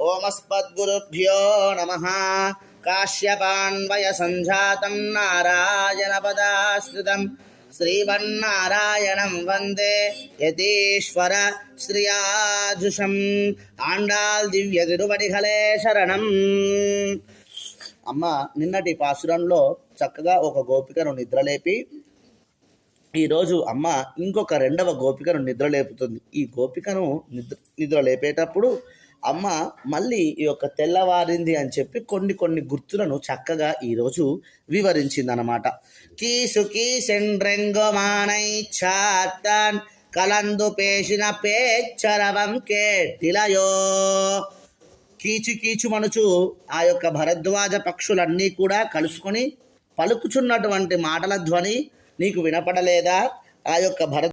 ఓమస్మద్గురుభ్యో నమ. కాశ్యపాన్వయ సంజాతం నారాయణపదాశ్రితం. శ్రీమన్నారాయణం వందే యతీశ్వర శ్రియాజుషం ఆండాల్ దివ్య తిరువడిగలే శరణం. అమ్మ నిన్నటి పాసురంలో చక్కగా ఒక గోపికను నిద్రలేపి ఈరోజు అమ్మ ఇంకొక రెండవ గోపికను నిద్ర లేపుతుంది. ఈ గోపికను నిద్ర నిద్ర లేపేటప్పుడు అమ్మ మళ్ళీ ఈ యొక్క తెల్లవారింది అని చెప్పి కొన్ని కొన్ని గుర్తులను చక్కగా ఈరోజు వివరించిందనమాట కీసు కీసెండ్రెంగొమానై చాత్తాన్ కలందు పేసిన పేచ్చరవం కేటిలయో. కీచు కీచు మనుచు ఆ యొక్క భరద్వాజ పక్షులన్నీ కూడా కలుసుకొని పలుకుచున్నటువంటి మాటల ధ్వని నీకు వినపడలేదా? ఆ యొక్క భరత్